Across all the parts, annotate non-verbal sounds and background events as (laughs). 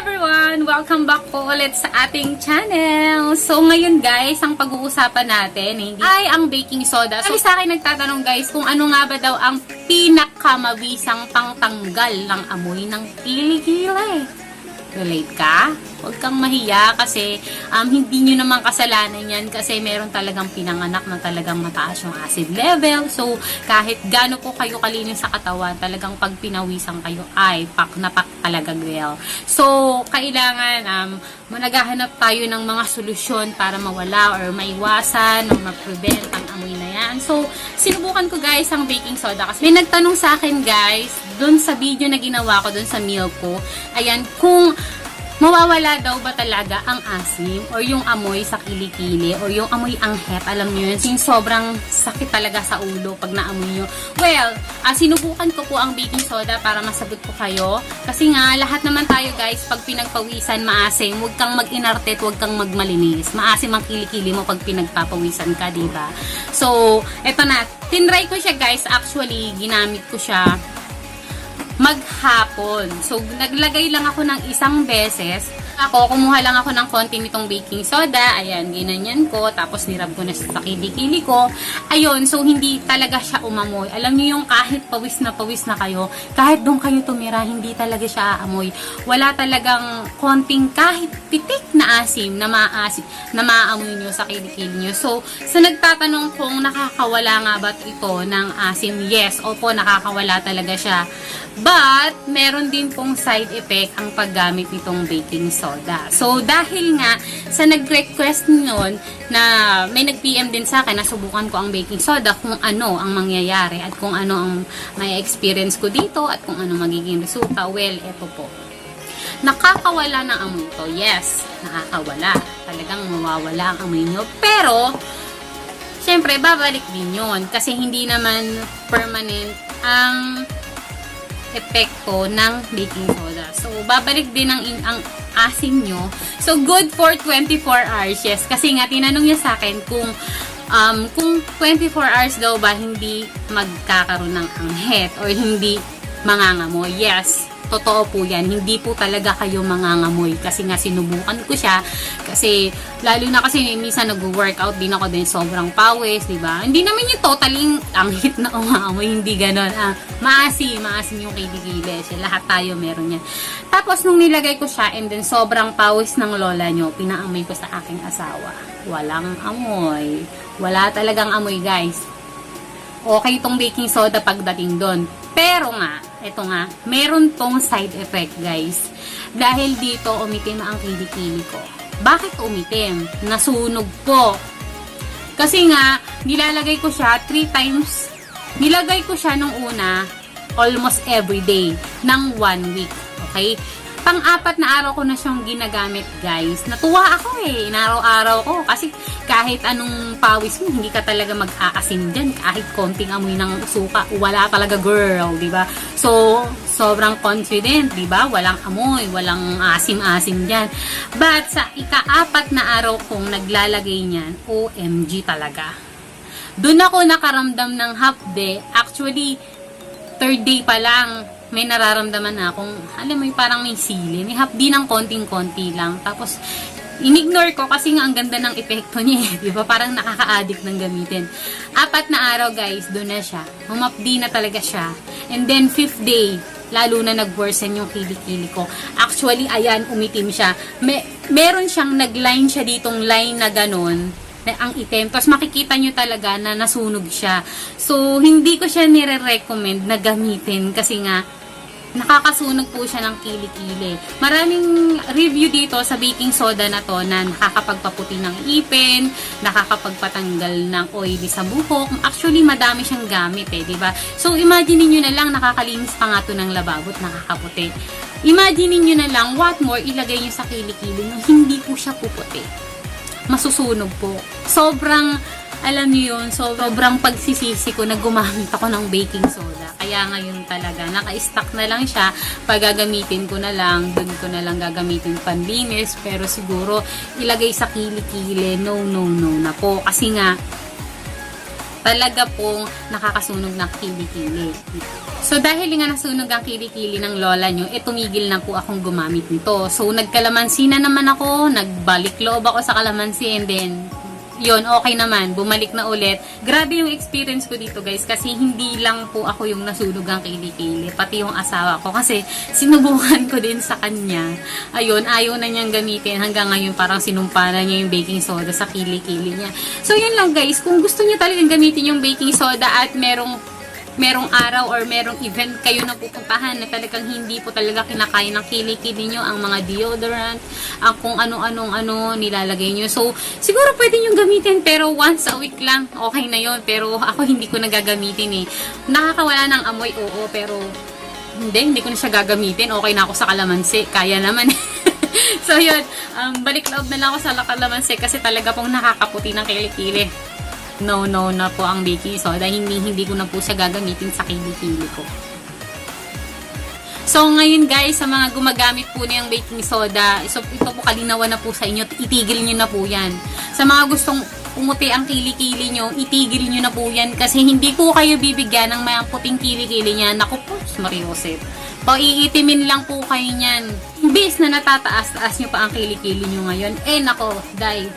everyone! Welcome back po ulit sa ating channel. So ngayon guys, ang pag-uusapan natin hindi, ay ang baking soda. So sa akin nagtatanong guys kung ano nga ba daw ang pinakamabisang pangtanggal ng amoy ng kilikili. Relate ka? Huwag kang mahiya kasi um, hindi nyo naman kasalanan yan kasi meron talagang pinanganak na talagang mataas yung acid level. So, kahit gaano po kayo kalinis sa katawan, talagang pag pinawisan kayo, ay, pak na pak talaga girl. So, kailangan um, managahanap tayo ng mga solusyon para mawala or maiwasan o ma-prevent ang amoy yan. So, sinubukan ko guys ang baking soda kasi may nagtanong sa akin guys, dun sa video na ginawa ko dun sa meal ko, ayan, kung mawawala daw ba talaga ang asim or yung amoy sa kilikili or yung amoy anghet, alam niyo yun, yung sobrang sakit talaga sa ulo pag naamoy nyo. Well, ah, sinubukan ko po ang baking soda para masagot ko kayo. Kasi nga, lahat naman tayo guys, pag pinagpawisan, maasim, huwag kang mag-inarte at huwag kang magmalinis. Maasim ang kilikili mo pag pinagpapawisan ka, di ba? So, eto na. Tinry ko siya guys. Actually, ginamit ko siya maghapon. So, naglagay lang ako ng isang beses. Ako, kumuha lang ako ng konti nitong baking soda. Ayan, ginanyan ko. Tapos, nirab ko na sa kilikili ko. Ayun, so, hindi talaga siya umamoy. Alam niyo yung kahit pawis na pawis na kayo, kahit doon kayo tumira, hindi talaga siya aamoy. Wala talagang konting kahit pitik na asim na maasim, na maaamoy niyo sa kilikili niyo. So, sa nagtatanong kung nakakawala nga ba ito ng asim, yes, opo, nakakawala talaga siya. But, meron din pong side effect ang paggamit nitong baking soda. So, dahil nga sa nag-request nun na may nag-PM din sa akin na subukan ko ang baking soda kung ano ang mangyayari at kung ano ang may experience ko dito at kung ano magiging resulta. Well, eto po. Nakakawala ng amoy to. Yes, nakakawala. Talagang mawawala ang amoy nyo. Pero, syempre, babalik din yun. Kasi hindi naman permanent ang epekto ng baking soda. So, babalik din ang, ang asim nyo. So, good for 24 hours. Yes, kasi nga, tinanong niya sa akin kung um, kung 24 hours daw ba hindi magkakaroon ng anghet or hindi mangangamoy. Yes, totoo po yan. Hindi po talaga kayo mangangamoy. Kasi nga sinubukan ko siya. Kasi, lalo na kasi minsan nag-workout din ako din sobrang pawis, di ba? Hindi naman yung totaling anghit na umaamoy. Hindi ganon. Ah, maasim, maasim yung kilikili. Lahat tayo meron yan. Tapos, nung nilagay ko siya and then sobrang pawis ng lola nyo, pinaamoy ko sa aking asawa. Walang amoy. Wala talagang amoy, guys okay itong baking soda pagdating doon. Pero nga, ito nga, meron tong side effect guys. Dahil dito umitim ang kilikili ko. Bakit umitim? Nasunog po. Kasi nga, nilalagay ko siya 3 times. Nilagay ko siya nung una, almost every day, ng 1 week. Okay? Pang-apat na araw ko na siyang ginagamit, guys. Natuwa ako eh. Inaraw-araw ko. Kasi kahit anong pawis mo, hindi ka talaga mag-aasim dyan. Kahit konting amoy ng suka, wala talaga girl, ba? So, sobrang confident, di ba? Walang amoy, walang asim-asim dyan. But sa ika-apat na araw kong naglalagay niyan, OMG talaga. Doon ako nakaramdam ng half day. Actually, third day pa lang, may nararamdaman na akong, alam mo, parang may sili. May day ng konting-konti lang. Tapos, inignore ko kasi nga ang ganda ng epekto niya eh. Di ba? Parang nakaka-addict ng gamitin. Apat na araw guys, doon na siya. Humapdi na talaga siya. And then, fifth day, lalo na nag-worsen yung kilikili ko. Actually, ayan, umitim siya. May, meron siyang nag-line siya ditong line na ganon na ang item. Tapos makikita nyo talaga na nasunog siya. So, hindi ko siya nire-recommend na gamitin kasi nga, nakakasunog po siya ng kilikili. Maraming review dito sa baking soda na to na nakakapagpaputi ng ipin, nakakapagpatanggal ng oily sa buhok. Actually, madami siyang gamit eh, di ba? So, imagine niyo na lang nakakalinis pa nga to ng lababo nakakaputi. Imagine niyo na lang what more ilagay niyo sa kilikili nung hindi po siya puputi masusunog po. Sobrang, alam niyo yun, so, sobrang pagsisisi ko na gumamit ako ng baking soda. Kaya ngayon talaga, naka-stock na lang siya. Pag gagamitin ko na lang, dun ko na lang gagamitin panlinis. Pero siguro, ilagay sa kilikili, no, no, no na po. Kasi nga, talaga pong nakakasunog ng kilikili. So dahil nga nasunog ang kilikili ng lola nyo, eh tumigil na po akong gumamit nito. So nagkalamansi na naman ako, nagbalik loob ako sa kalamansi and then yun, okay naman. Bumalik na ulit. Grabe yung experience ko dito guys kasi hindi lang po ako yung nasunog ang kilikili, pati yung asawa ko kasi sinubukan ko din sa kanya. Ayun, ayaw na niyang gamitin hanggang ngayon parang sinumpa na niya yung baking soda sa kilikili niya. So yun lang guys, kung gusto niya talagang gamitin yung baking soda at merong merong araw or merong event kayo na pupuntahan na talagang hindi po talaga kinakain ng kilikili nyo ang mga deodorant, ang kung ano-anong ano nilalagay nyo. So, siguro pwede nyo gamitin pero once a week lang, okay na yon Pero ako hindi ko nagagamitin eh. Nakakawala ng amoy, oo, pero hindi, hindi ko na siya gagamitin. Okay na ako sa kalamansi. Kaya naman. (laughs) so, yun. Um, balik loob na lang ako sa kalamansi kasi talaga pong nakakaputi ng kilikili no no na po ang baking soda. Hindi hindi ko na po siya gagamitin sa kilikili ko. So ngayon guys, sa mga gumagamit po niyang baking soda, so ito po kalinawan na po sa inyo, itigil niyo na po 'yan. Sa mga gustong pumuti ang kilikili nyo, itigil nyo na po yan kasi hindi po kayo bibigyan ng mga puting kilikili niya. Naku po, Mariosep. Paiitimin lang po kayo niyan. Imbis na natataas-taas nyo pa ang kilikili nyo ngayon, eh nako, dahil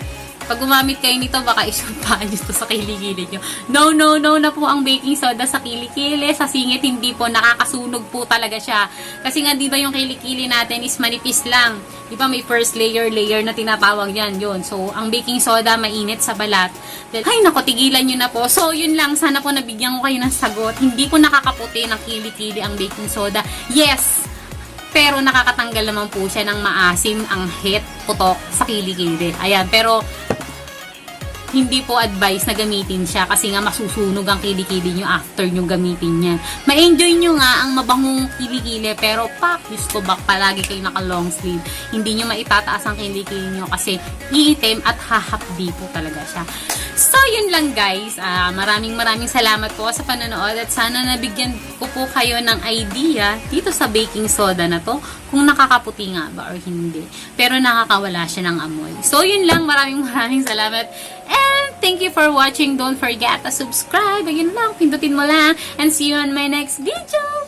pag gumamit kayo nito, baka isumpaan nyo sa kilikili nyo. No, no, no na po ang baking soda sa kilikili. Sa singit, hindi po. Nakakasunog po talaga siya. Kasi nga, di ba yung kilikili natin is manipis lang. Di ba may first layer, layer na tinatawag yan. Yun. So, ang baking soda, mainit sa balat. Then, ay, nako, tigilan nyo na po. So, yun lang. Sana po nabigyan ko kayo ng sagot. Hindi po nakakaputi ng kilikili ang baking soda. Yes! Pero nakakatanggal naman po siya ng maasim ang hit, putok sa kilikili. Ayan, pero hindi po advice na gamitin siya kasi nga masusunog ang kilikili nyo after nyo gamitin yan. Ma-enjoy nyo nga ang mabangong kilikili pero pak, Diyos ko bak, palagi kayo naka long sleeve. Hindi nyo maitataas ang kilikili nyo kasi iitim at hahapdi po talaga siya. So, yun lang guys. Ah, maraming maraming salamat po sa panonood at sana nabigyan ko po kayo ng idea dito sa baking soda na to kung nakakaputi nga ba or hindi. Pero nakakawala siya ng amoy. So, yun lang. Maraming maraming salamat. And thank you for watching. Don't forget to subscribe. Ayun lang. Pindutin mo lang. And see you on my next video.